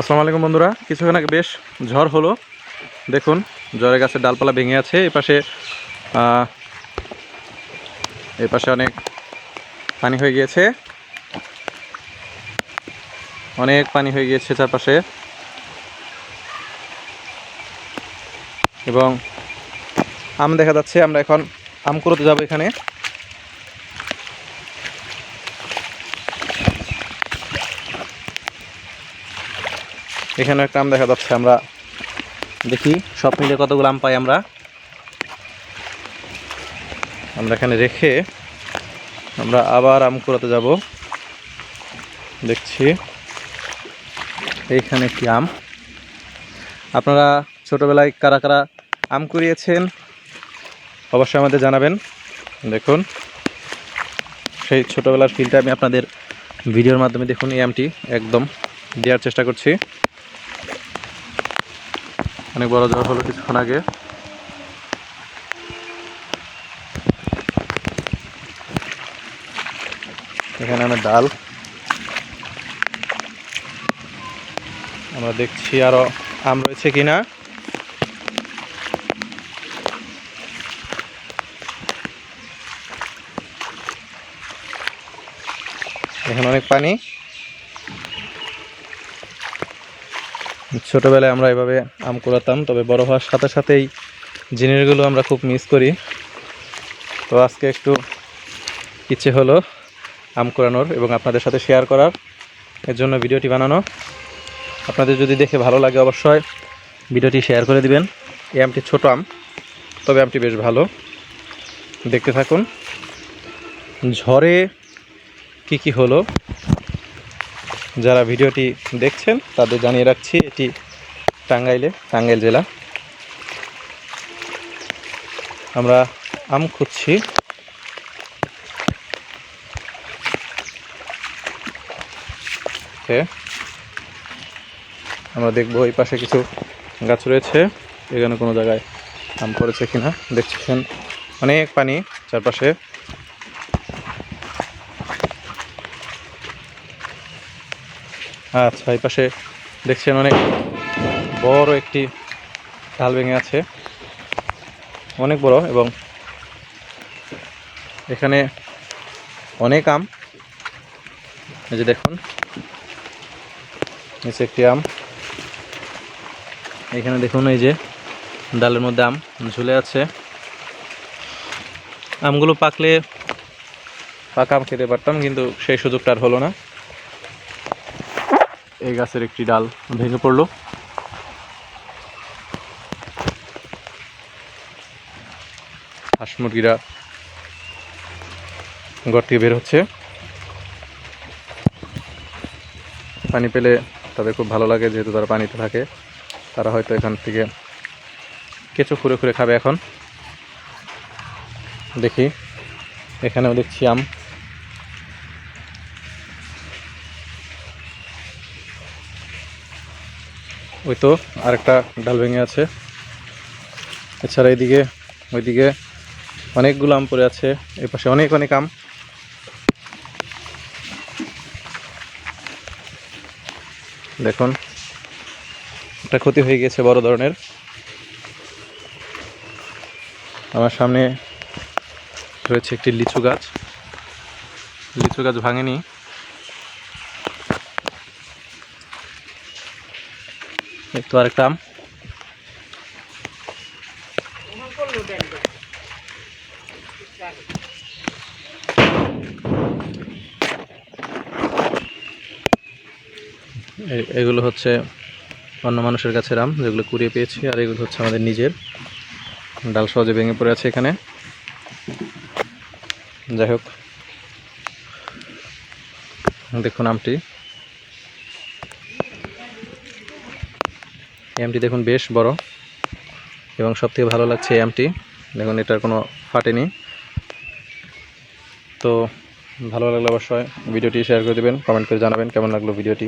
আসসালামু আলাইকুম বন্ধুরা। কিছুক্ষণ আগে বেশ ঝড় হলো। দেখুন ঝড়ের গাছের ডালপালা ভেঙে আছে। এই পাশে আহ, এই পাশে অনেক পানি হয়ে গিয়েছে। অনেক পানি হয়ে গিয়েছে চারপাশে। এবং আম দেখা যাচ্ছে আমরা এখন আম করতে যাব এখানে। এখানে একটা আম দেখা যাচ্ছে, আমরা দেখি। সব মিলে কতগুলো আম পাই আমরা? আমরা এখানে রেখে আমরা আবার আম কুড়াতে যাব। দেখছি। এইখানে কি আম। আপনারা ছোটবেলায় কারা কারা আম কুড়িয়েছেন, অবশ্যই আমাদের জানাবেন। দেখুন, সেই ছোটবেলার ফিলটা আমি আপনাদের ভিডিওর মাধ্যমে দেখুন এই আমটি। একদম দেওয়ার চেষ্টা করছি। অনেক বড় ঝড় হলো কিছুক্ষণ আগে। এখানে আমি ডাল। আমরা দেখছি আরও আম রয়েছে কিনা। এখানে অনেক পানি। ছোটবেলায় আমরা এভাবে আম কুড়াতাম তবে বড় হওয়ার সাথে সাথেই জিনিসগুলো আমরা খুব মিস করি। তো আজকে একটু ইচ্ছে হলো আম কুড়ানোর এবং আপনাদের সাথে শেয়ার করার এর জন্য ভিডিওটি বানানো। আপনাদের যদি দেখে ভালো লাগে অবশ্যই ভিডিওটি শেয়ার করে দিবেন। এই আমটি ছোট আম, তবে আমটি বেশ ভালো। দেখতে থাকুন, ঝড়ে কি কি হলো? যারা ভিডিওটি দেখছেন, তাদের জানিয়ে রাখছি, এটি টাঙ্গাইলে, টাঙ্গাইল জেলা। আমরা আম খুঁজছি. আমরা দেখব এই পাশে কিছু গাছ রয়েছে। এখানে কোনো জায়গায় আম পড়েছে কিনা। দেখছেন অনেক পানি চারপাশে। আচ্ছা এই পাশে দেখছেন অনেক বড় একটি ঢাল ভেঙে আছে। অনেক বড় এবং এখানে অনেক আম। এই যে দেখুন, নিচে একটি আম। এখানে দেখুন এই যে ডালের মধ্যে আম ঝুলে আছে। আমগুলো পাকলে পাকা আম খেতে পারতাম, কিন্তু সেই সুযোগটা আর হলো না। এই গাছের একটি ডাল ভেঙে পড়ল। হাঁস মুরগিরা ঘর থেকে বের হচ্ছে। পানি পেলে তাদের খুব ভালো লাগে, যেহেতু তারা পানিতে থাকে। তারা হয়তো এখান থেকে কেঁচো খুঁড়ে খুঁড়ে খাবে এখন। দেখি, এখানেও দেখছি আম। ওই তো আরেকটা ডাল ভেঙে আছে। এছাড়া এইদিকে ওইদিকে অনেকগুলো আম পড়ে আছে, এই পাশে অনেক অনেক আম। দেখুন, একটা ক্ষতি হয়ে গেছে বড় ধরনের। আমার সামনে রয়েছে একটি লিচু গাছ। লিচু গাছ ভাঙেনি। তো আরেকটা আম। এগুলো হচ্ছে অন্য মানুষের কাছে আম, যেগুলো কুড়িয়ে পেয়েছি, আর এগুলো হচ্ছে আমাদের নিজের। ডাল সহজে ভেঙে পড়ে আছে এখানে। যাই হোক। দেখুন আমটি। এই আমটি দেখুন, বেশ বড়। এবং সব থেকে ভালো লাগছে এই আমটি দেখুন, এটার কোনো ফাটেনি। তো ভালো লাগলে অবশ্যই ভিডিওটি শেয়ার করে দেবেন কমেন্ট করে জানাবেন কেমন লাগল ভিডিওটি।